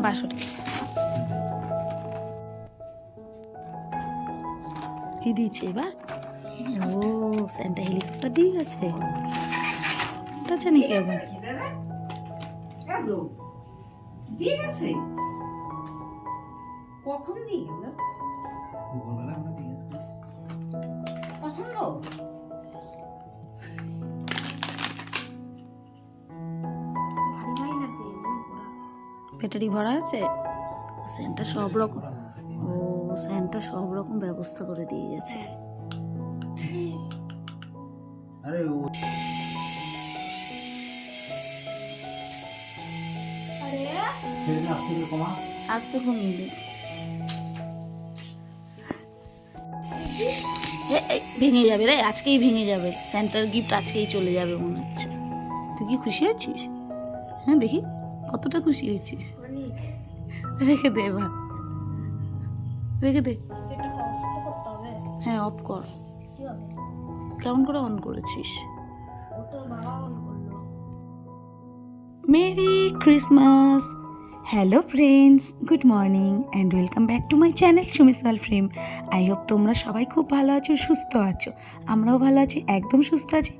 না বাসরে কি? দিয়েছে এবার? ও স্যান্টা হেলিকপ্টার দিয়ে গেছে। এটা দিয়ে গেছে কখন দিয়ে গেল? পছন্দ? ব্যাটারি ভরা আছে? স্যান্টা সব রকম ও স্যান্টা সব রকম ব্যবস্থা করে দিয়ে গেছে। আরে ও আজ তো ভেঙে যাবে রে আজকেই ভেঙে যাবে। স্যান্টার গিফট আজকেই চলে যাবে মনে হচ্ছে। তুই কি খুশি আছিস হ্যাঁ দেখি। কতটা খুশি হয়েছিস? রেখে দে এবার। রেখে দে। হ্যাঁ অফ কর। কেমন করে অন করেছিস? Merry Christmas! Hello friends good morning and welcome back to my channel সুমিসওয়াল frame I hope তোমরা সবাই খুব ভালো আছো, সুস্থ আছো। আমরাও ভালো আছি, একদম সুস্থ আছি।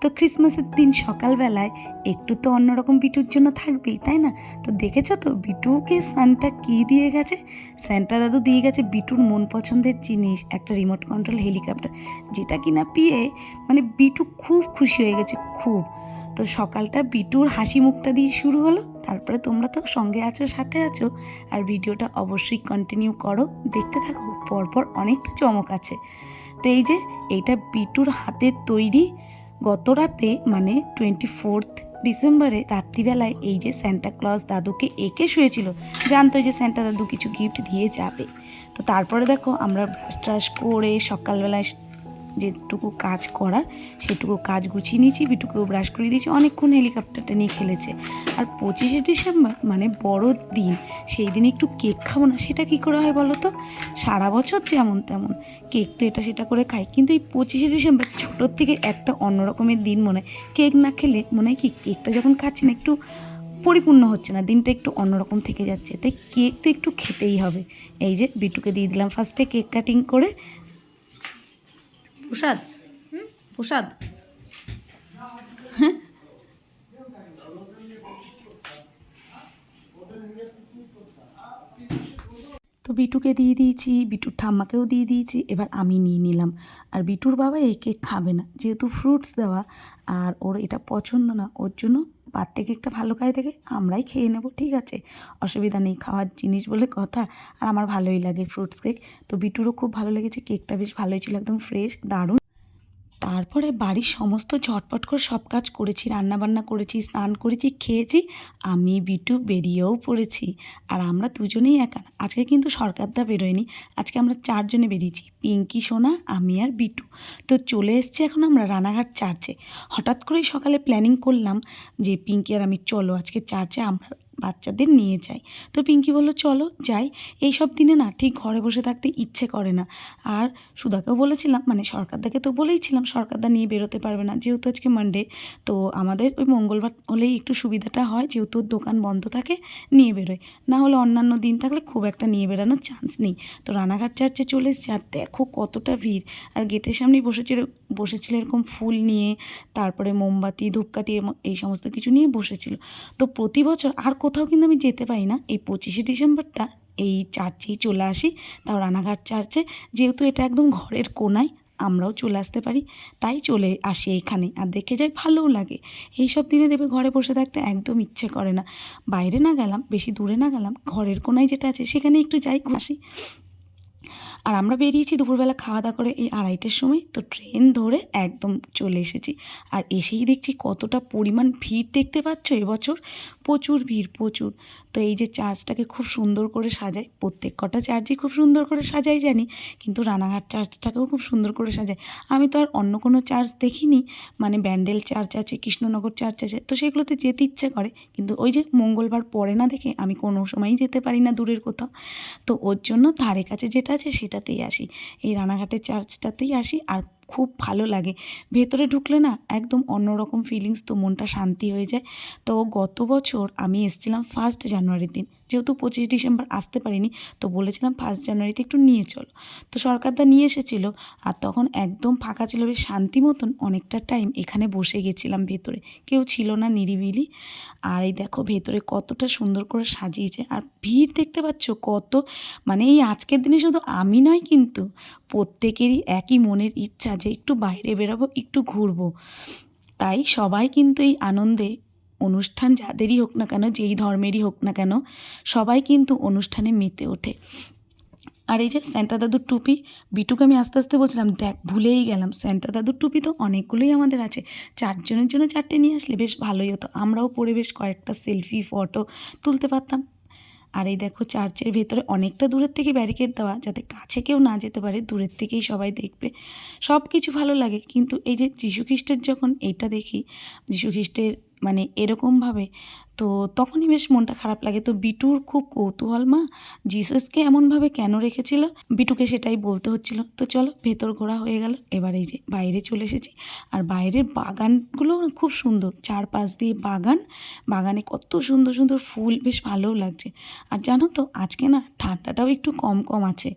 তো ক্রিসমাসের দিন সকালবেলায় একটু তো অন্যরকম বিটুর জন্য থাকবেই, তাই না? তো দেখেছ তো বিটুকে সানটা কী দিয়ে গেছে? স্যান্টা দাদু দিয়ে গেছে বিটুর মন পছন্দের জিনিস, একটা রিমোট কন্ট্রোল হেলিকপ্টার যেটা কিনা পেয়ে মানে বিটু খুব খুশি হয়ে গেছে, খুব। তো সকালটা বিটুর হাসি মুখটা দিয়ে শুরু হলো, তারপরে তোমরা তো সঙ্গে আছো, সাথে আছো, আর ভিডিওটা অবশ্যই কন্টিনিউ করো, দেখতে থাকো, পরপর অনেকটা চমক আছে। তো এই যে, এইটা বিটুর হাতের তৈরি, গত রাতে মানে টোয়েন্টি ফোর্থ ডিসেম্বরে রাত্রিবেলায় এই যে স্যান্টা ক্লজ দাদুকে এঁকে শুয়েছিল, জানতো যে স্যান্টা দাদু কিছু গিফট দিয়ে যাবে। তো তারপরে দেখো আমরা ব্রাশ ট্রাশ করে সকালবেলায় যেটুকু কাজ করার, সেটুকু কাজ গুছিয়ে নিয়েছি, বিটুকেও ব্রাশ করে দিয়েছি, অনেকক্ষণ হেলিকপ্টারটা নিয়ে খেলেছে। আর পঁচিশে ডিসেম্বর মানে বড় দিন, সেই দিন একটু কেক খাব না, সেটা কী করে হয় বলো তো? সারা বছর যেমন তেমন কেক তো এটা সেটা করে খাই। কিন্তু এই পঁচিশে ডিসেম্বর ছোটোর থেকে একটা অন্য রকমের দিন মনে হয়। কেক না খেলে মনে হয় কি কেকটা যখন খাচ্ছি না, একটু পরিপূর্ণ হচ্ছে না, দিনটা একটু অন্যরকম থেকে যাচ্ছে। তাই কেক তো একটু খেতেই হবে। এই যে বিটুকে দিয়ে দিলাম ফার্স্টে কেক কাটিং করে প্রসাদ? প্রসাদ? তো বিটুকে দিয়ে দিয়েছি, বিটুর ঠাম্মাকেও দিয়ে দিয়েছি, এবার আমি নিয়ে নিলাম। আর বিটুর বাবা এই কেক খাবে না, যেহেতু ফ্রুটস দেওয়া, আর ওর এটা পছন্দ না, ওর জন্য বার্থডে কেকটা ভালো খাই দেখে আমরাই খেয়ে নেব, ঠিক আছে? অসুবিধা নেই, খাওয়ার জিনিস বলে কথা। আর আমার ভালোই লাগে ফ্রুটস কেক তো বিটুরও খুব ভালো লেগেছে কেকটা বেশ ভালোই ছিল, একদম ফ্রেশ দারুণ। তারপরে বাড়ির সমস্ত ঝটপট করে সব কাজ করেছি, রান্নাবান্না করেছি, স্নান করেছি, খেয়েছি, আমি, বিটু বেরিয়েও পড়েছি। আর আমরা দুজনেই একা। আজকে কিন্তু সরকারদা বেরোয়নি। আজকে আমরা চারজনে বেরিয়েছি, পিঙ্কি, সোনা, আমি আর বিটু। তো চলে এসেছি এখন আমরা রানাঘাট চার্চে। হঠাৎ করেই সকালে প্ল্যানিং করলাম যে, পিঙ্কি আর আমি চলো, আজকে চার্চে আমরা বাচ্চাদের নিয়ে যাই তো পিঙ্কি বলল, চলো, যাই। এই সব দিনে না ঠিক ঘরে বসে থাকতে ইচ্ছে করে না। আর সুধাকেও বলেছিলাম মানে সরকারদাকে তো বলেইছিলাম সরকারদা নিয়ে বেরোতে পারবে না। যেহেতু আজকে মানডে তো আমাদের ওই মঙ্গলবার হলেই একটু সুবিধাটা হয়। যেহেতু দোকান বন্ধ থাকে, নিয়ে বেরোয় না হলে অন্যান্য দিন থাকলে খুব একটা নিয়ে বেরোনোর চান্স নেই। তো রানাঘাট চার্চে চলে এসেছি, আর দেখো কতটা ভিড়। আর গেটের সামনেই বসেছিল বসেছিল এরকম ফুল নিয়ে, তারপরে মোমবাতি, ধূপকাঠি এই সমস্ত কিছু নিয়ে বসেছিল। তো প্রতি বছর, আর কোথাও কিন্তু আমি যেতে পারি না। এই পঁচিশে ডিসেম্বরটা এই চার্চেই চলে আসি, তাও রানাঘাট চার্চে। যেহেতু এটা একদম ঘরের কোনায়, আমরাও চলে আসতে পারি, তাই চলে আসি এখানে। আর দেখে যাই, ভালোও লাগে। এই সব দিনে দেবে ঘরে বসে থাকতে একদম ইচ্ছে করে না। বাইরে না গেলাম, বেশি দূরে না গেলাম, ঘরের কোনায় যেটা আছে, সেখানে একটু যাই আসি। আর আমরা বেরিয়েছি দুপুরবেলা খাওয়া দাওয়া করে এই আড়াইটের সময়। তো ট্রেন ধরে একদম চলে এসেছি। আর এসেই দেখছি কতটা পরিমাণ ভিড় দেখতে পাচ্ছ এবছর। প্রচুর ভিড়, প্রচুর। তো এই যে চার্চটাকে খুব সুন্দর করে সাজায়, প্রত্যেক কটা চার্চই খুব সুন্দর করে সাজাই জানি, কিন্তু রানাঘাট চার্চটাকেও খুব সুন্দর করে সাজায়। আমি তো আর অন্য কোনো চার্চ দেখিনি মানে ব্যান্ডেল চার্চ আছে, কৃষ্ণনগর চার্চ আছে, তো সেগুলোতে যেতে ইচ্ছে করে, কিন্তু ওই যে মঙ্গলবার পরে না দেখে আমি কোনো সময়ই যেতে পারি না দূরের কোথাও। তো ওর জন্য ধারে কাছে যেটা আছে সেটাতেই আসি, এই রানাঘাটের চার্চটাতেই আসি, আর খুব ভালো লাগে। ভেতরে ঢুকলে না একদম অন্যরকম ফিলিংস তো মনটা শান্তি হয়ে যায়। তো গত বছর আমি এসেছিলাম ফার্স্ট জানুয়ারির দিন যেহেতু পঁচিশ ডিসেম্বর আসতে পারিনি, তো বলেছিলাম ফার্স্ট জানুয়ারিতে একটু নিয়ে চলো। তো সরকারদা নিয়ে এসেছিল, আর তখন একদম ফাঁকা ছিল, বেশ শান্তি মতন অনেকটা টাইম এখানে বসে গেছিলাম ভেতরে। কেউ ছিল না নিরিবিলি। আর এই দেখো ভেতরে কতটা সুন্দর করে সাজিয়েছে, আর ভিড় দেখতে পাচ্ছ কত মানে এই আজকের দিনে শুধু আমি নয় কিন্তু প্রত্যেকেরই একই মনের ইচ্ছা যে একটু বাইরে বেরোবো, একটু ঘুরবো। তাই সবাই কিন্তু এই আনন্দে, অনুষ্ঠান যাদেরই হোক না কেন, যেই ধর্মেরই হোক না কেন, সবাই কিন্তু অনুষ্ঠানে মেতে ওঠে। আর এই যে স্যান্টা দাদুর টুপি, বিটুকে আমি আস্তে আস্তে বলছিলাম, দেখ, ভুলেই গেলাম, স্যান্টা দাদুর টুপি তো অনেকগুলোই আমাদের আছে। চারজনের জন্য চারটে নিয়ে আসলে বেশ ভালোই হতো। আমরাও পরে বেশ কয়েকটা সেলফি, ফটো তুলতে পারতাম। আর এই দেখো চার্চের ভেতরে অনেকটা দূরের থেকে ব্যারিকেড দেওয়া যাতে কাছে কেউ না যেতে পারে, দূরের থেকেই সবাই দেখবে। সব কিছু ভালো লাগে, কিন্তু এই যে যীশুখ্রিস্টের যখন এইটা দেখি যীশুখ্রিস্টের মানে এরকমভাবে তো তখনই বেশ মনটা খারাপ লাগে। তো বিটুর খুব কৌতূহল মা। জিসাসকে এমনভাবে কেন রেখেছিল? বিটুকে সেটাই বলতে হচ্ছিল। তো চলো, ভেতর ঘোরা হয়ে গেল। এবার এই যে বাইরে চলে এসেছি। আর বাইরের বাগানগুলো খুব সুন্দর। চারপাশ দিয়ে বাগান। বাগানে কত সুন্দর সুন্দর ফুল। বেশ ভালোও লাগছে। আর জানো তো, আজকে না ঠান্ডাটাও একটু কম কম আছে।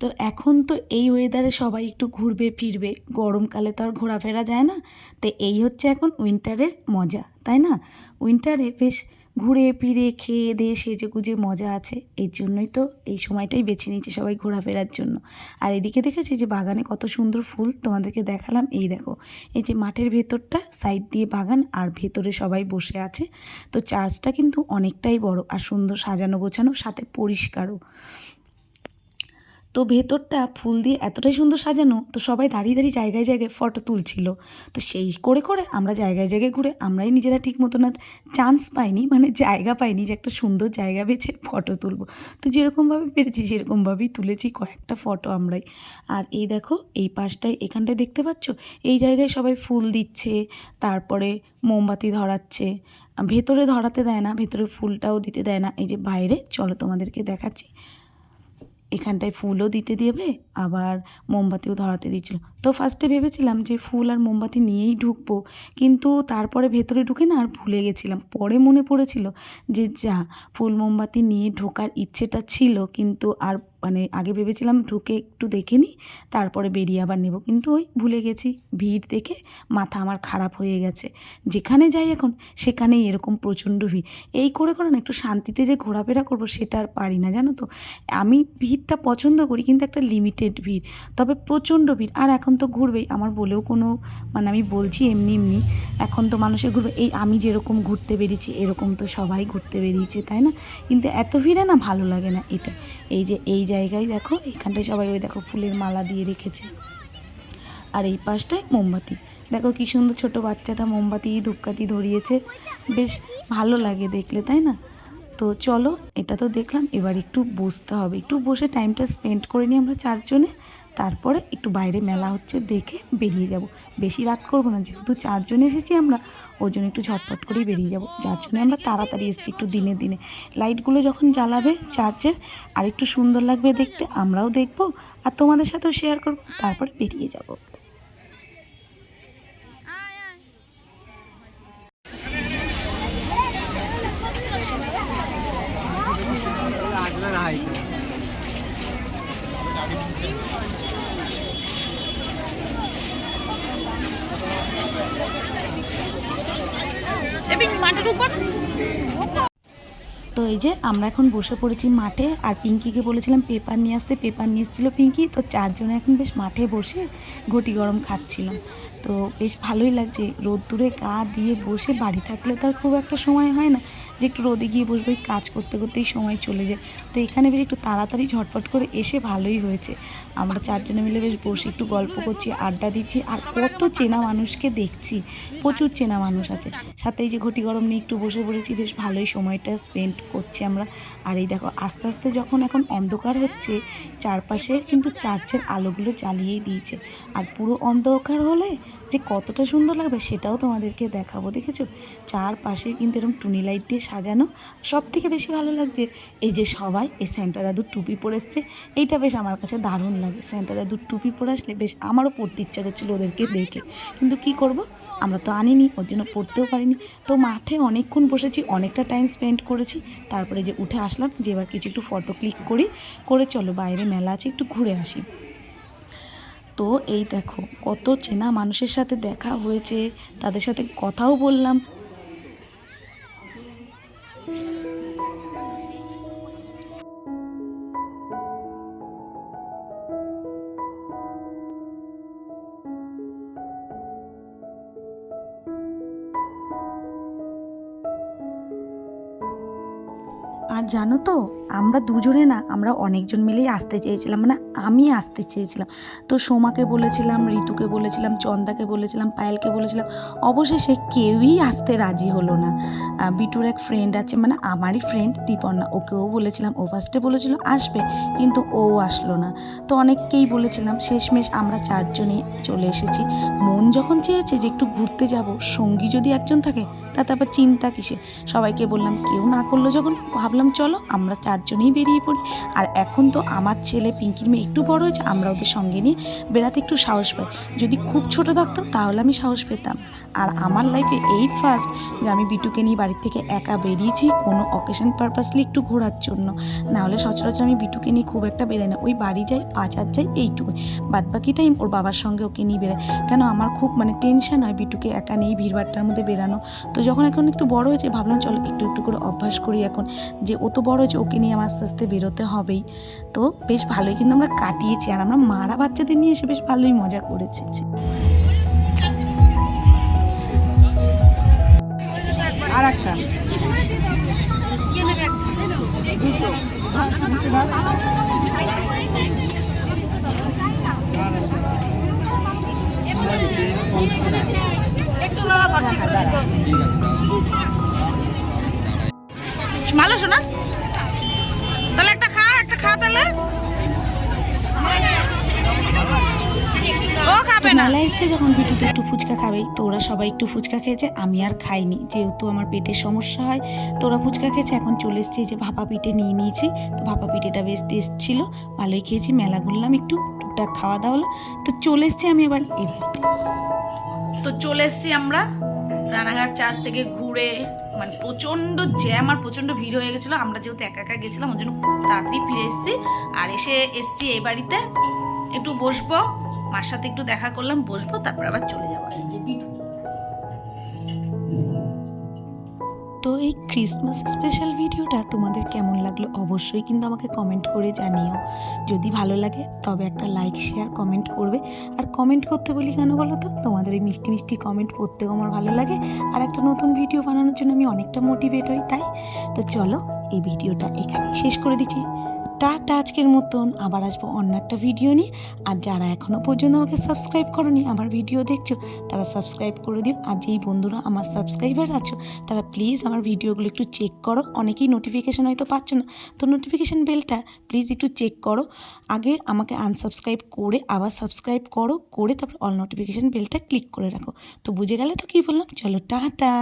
তো এখন তো এই ওয়েদারে সবাই একটু ঘুরবে, ফিরবে। গরমকালে তো আর ঘোরাফেরা যায় না। তো এই হচ্ছে এখন উইন্টারের মজা, তাই না? উইন্টারে বেশ ঘুরে ফিরে, খেয়ে দিয়ে সেজে গুজে মজা আছে। এর জন্যই তো এই সময়টাই বেছে নিয়েছে সবাই ঘোরাফেরার জন্য। আর এদিকে দেখেছি যে বাগানে কত সুন্দর ফুল তোমাদেরকে দেখালাম? এই দেখো, এই যে মাঠের ভেতরটা সাইড দিয়ে বাগান আর ভেতরে সবাই বসে আছে। তো চার্চটা কিন্তু অনেকটাই বড় আর সুন্দর সাজানো গোছানো, সাথে পরিষ্কারও। তো ভেতরটা ফুল দিয়ে এতটাই সুন্দর সাজানো, তো সবাই দাঁড়িয়ে দাঁড়িয়ে জায়গায় জায়গায় ফটো তুলছিল। তো সেই করে করে আমরা জায়গায় জায়গায় ঘুরে আমরাই নিজেরা ঠিক মতন আর চান্স পাইনি মানে জায়গা পাইনি যে একটা সুন্দর জায়গা বেছে ফটো তুলবো। তো যেরকমভাবে পেরেছি সেরকমভাবেই তুলেছি কয়েকটা ফটো আমরাই। আর এই দেখো, এই পাশটায় এখানটায় দেখতে পাচ্ছ? এই জায়গায় সবাই ফুল দিচ্ছে, তারপরে মোমবাতি ধরাচ্ছে। ভেতরে ধরাতে দেয় না, ভেতরে ফুলটাও দিতে দেয় না। এই যে বাইরে, চলো তোমাদেরকে দেখাচ্ছি। এখানটায় ফুলও দিতে দেবে, আবার মোমবাতিও ধরাতে দিচ্ছিল তো ফার্স্টে ভেবেছিলাম যে ফুল আর মোমবাতি নিয়েই ঢুকবো, কিন্তু তারপরে ভেতরে ঢুকে না আর ভুলে গেছিলাম। পরে মনে পড়েছিল যে যা, ফুল মোমবাতি নিয়ে ঢোকার ইচ্ছেটা ছিল, কিন্তু আর মানে আগে ভেবেছিলাম ঢুকে একটু দেখে নিই, তারপরে বেরিয়ে আবার নেব। কিন্তু ওই ভুলে গেছি, ভিড় দেখে মাথা আমার খারাপ হয়ে গেছে। যেখানে যাই এখন, সেখানেই এরকম প্রচণ্ড ভিড়। এই করে করে না একটু শান্তিতে যে ঘোরাফেরা করব, সেটা আর পারি না, জানো তো? আমি ভিড়টা পছন্দ করি, কিন্তু একটা লিমিটেড ভিড়। তবে প্রচণ্ড ভিড়। আর এখন তো ঘুরবেই, আমার বলেও কোনো মানে আমি বলছি এমনি এমনি, এখন তো মানুষের ঘুরবে। এই আমি যেরকম ঘুরতে বেরিয়েছি, এরকম তো সবাই ঘুরতে বেরিয়েছে, তাই না? কিন্তু এত ভিড়ে না ভালো লাগে না এটা। এই যে, এই জায়গায় দেখো এখানটায় সবাই ওই দেখো ফুলের মালা দিয়ে রেখেছে। আর এই পাশটায় মোমবাতি। দেখো কী সুন্দর ছোট বাচ্চাটা মোমবাতি ধূপকাঠি ধরিয়েছে। বেশ ভালো লাগে দেখলে, তাই না? তো চলো, এটা তো দেখলাম, এবার একটু বসতে হবে। একটু বসে টাইমটা স্পেন্ড করে নিই আমরা চারজনে, তারপরে একটু বাইরে মেলা হচ্ছে দেখে বেরিয়ে যাব। বেশি রাত করব না, যেহেতু চারজন এসেছি আমরা ওই জন্য একটু ঝটপট করেই বেরিয়ে যাব। যার জন্য আমরা তাড়াতাড়ি এসেছি একটু দিনে দিনে। লাইটগুলো যখন জ্বালাবে চার্চের আর একটু সুন্দর লাগবে দেখতে, আমরাও দেখব, আর তোমাদের সাথেও শেয়ার করব, তারপরে বেরিয়ে যাব। এই যে আমরা এখন বসে পড়েছি মাঠে, আর পিঙ্কিকে বলেছিলাম পেপার নিয়ে আসতে, পেপার নিয়ে এসেছিল পিঙ্কি। তো চারজনে এখন বেশ মাঠে বসে ঘটি গরম খাচ্ছিলাম। তো বেশ ভালোই লাগছে, রোদ্দুরে গা দিয়ে বসে বাড়ি থাকলে তো আর খুব একটা সময় হয় না যে একটু রোদে গিয়ে বসবো কাজ করতে করতেই সময় চলে যায়। তো এখানে বেশ একটু তাড়াতাড়ি ঝটপট করে এসে ভালোই হয়েছে। আমরা চারজনে মিলে বেশ বসে একটু গল্প করছি, আড্ডা দিচ্ছি, আর কত চেনা মানুষকে দেখছি, প্রচুর চেনা মানুষ আছে। সাথে এই যে ঘটি গরম নিয়ে একটু বসে পড়েছি, বেশ ভালোই সময়টা স্পেন্ড করছি আমরা। আর এই দেখো, আস্তে আস্তে যখন এখন অন্ধকার হচ্ছে, চারপাশে কিন্তু চার্চের আলোগুলো জ্বালিয়েই দিয়েছে। আর পুরো অন্ধকার হলে যে কতটা সুন্দর লাগবে সেটাও তোমাদেরকে দেখাবো, দেখেছ? চারপাশে কিন্তু এরকম টুনি লাইট দিয়ে সাজানো। সব থেকে বেশি ভালো লাগছে, এই যে সবাই, এই স্যান্টা দাদুর টুপি পরে এসছে। এইটা বেশ আমার কাছে দারুণ লাগে। স্যান্টা দাদুর টুপি পরে আসলে বেশ আমারও পড়তে ইচ্ছা করছিল ওদেরকে দেখে। কিন্তু কি করব? আমরা তো আনিনি, ওর জন্য পড়তেও পারিনি। তো মাঠে অনেকক্ষণ বসেছি, অনেকটা টাইম স্পেন্ড করেছি। তারপরে যে উঠে আসলাম, যে এবার কিছু একটু ফটো ক্লিক করি, করে চলো বাইরে মেলা আছে, একটু ঘুরে আসি। তো এই দেখো, কত চেনা মানুষের সাথে দেখা হয়েছে, তাদের সাথে কথাও বললাম আর জানো তো, আমরা দুজনে না, আমরা অনেকজন মিলেই আসতে চেয়েছিলাম মানে আমি আসতে চেয়েছিলাম। তো সোমাকে বলেছিলাম, ঋতুকে বলেছিলাম, চন্দাকে বলেছিলাম, পায়েলকে বলেছিলাম, অবশেষে কেউই আসতে রাজি হলো না। বিটুর এক ফ্রেন্ড আছে মানে আমারই ফ্রেন্ড দীপর্ণা ওকেও বলেছিলাম, ও ফার্স্টে বলেছিল, আসবে কিন্তু ও আসলো না। তো অনেককেই বলেছিলাম, শেষমেশ আমরা চারজনে চলে এসেছি। মন যখন চেয়েছে যে একটু ঘুরতে যাব, সঙ্গী যদি একজন থাকে, তাতে আবার চিন্তা কিসে সবাইকে বললাম, কেউ না করল যখন, ভাবলাম চলো, আমরা চারজনেই বেরিয়ে পড়ি। আর এখন তো আমার ছেলে পিঙ্কির মেয়ে একটু বড় হয়েছে, আমরা ওদের সঙ্গে নিয়ে বেড়াতে একটু সাহস পাই। যদি খুব ছোট থাকতো, তাহলে আমি সাহস পেতাম। আর আমার লাইফে এই ফার্স্ট যে আমি বিটুকে নিয়ে বাড়ির থেকে একা বেরিয়েছি, কোনো অকেশন পারপাসলি একটু ঘোরার জন্য। নাহলে সচরাচর আমি বিটুকে নিয়ে খুব একটা বেরোই না। ওই বাড়ি যাই বাজার যাই এইটুকু বাদ বাকি টাইম ওর বাবার সঙ্গে ওকে নিয়ে বেরোয় কেন, আমার খুব মানে টেনশন হয় বিটুকে একা নেই ভিড়ভাড়টার মধ্যে বেরানো তো যখন এখন একটু বড় হয়েছে, ভাবলাম, চলো, একটু একটু করে অভ্যাস করি এখন। যে ও তো বড় হয়েছে ওকে নিয়ে আমার আস্তে আস্তে বেরোতে হবেই। তো বেশ ভালোই কিন্তু আমরা কাটিয়েছি আর আমরা মারা বাচ্চাদের নিয়ে এসে বেশ ভালোই মজা করেছি। আর একটা। ভালো শোনা তাহলে একটা খা একটা খা তাহলে। মেলা এসছে যখন বিটু তো একটু ফুচকা খাবেই তো ওরা সবাই একটু ফুচকা খেয়েছে আমি আর খাইনি। যেহেতু আমার পেটের সমস্যা হয় তো ওরা ফুচকা খেয়েছে এখন চলে এসছে যে ভাপা পিঠে নিয়ে নিয়েছি। তো ভাপা পিঠেটা বেশ টেস্ট ছিল ভালোই খেয়েছি মেলা ঘুরলাম একটু টুকটাক খাওয়া দাওয়া হলো। তো চলে এসছি আমি এবার বাড়িতে। তো চলে এসছি আমরা রানাঘাট চার্চ থেকে ঘুরে মানে প্রচণ্ড জ্যাম আর প্রচণ্ড ভিড় হয়ে গেছিল। আমরা যেহেতু একা একা গেছিলাম ওই জন্য খুব তাড়াতাড়ি ফিরে এসেছি। আর এসে এসছি এই বাড়িতে। একটু বসবো, মার সাথে একটু দেখা করলাম, বসবো, তারপর আবার চলে যাব। এই যে বিটু তো এই ক্রিসমাস স্পেশাল ভিডিওটা তোমাদের কেমন লাগল অবশ্যই কিন্তু আমাকে কমেন্ট করে জানিও। যদি ভালো লাগে, তবে একটা লাইক শেয়ার কমেন্ট করবে। আর কমেন্ট করতে বলি কেন বলো তো? তোমাদের এই মিষ্টি মিষ্টি কমেন্ট পড়তেও আমার ভালো লাগে। আর একটা নতুন ভিডিও বানানোর জন্য আমি অনেকটা মোটিভেট হই, তাই? তো চলো, এই ভিডিওটা এখানেই শেষ করে দিচ্ছি। টাটা আজকের মতন। আবার আসব অন্য একটা ভিডিও নিয়ে। আর যারা এখনও পর্যন্ত আমাকে সাবস্ক্রাইব করনি, আমার ভিডিও দেখছ, তারা সাবস্ক্রাইব করে দিও। আর যেই বন্ধুরা আমার সাবস্ক্রাইবার আছো, তারা প্লিজ আমার ভিডিওগুলো একটু চেক করো। অনেকেই নোটিফিকেশান হয়তো পাচ্ছ না। তো নোটিফিকেশান বেলটা প্লিজ একটু চেক করো। আগে আমাকে আনসাবস্ক্রাইব করে আবার সাবস্ক্রাইব করো, করে তারপর অল নোটিফিকেশান বেলটা ক্লিক করে রাখো। তো বুঝে গেলে তো কী বললাম? চলো টাটা।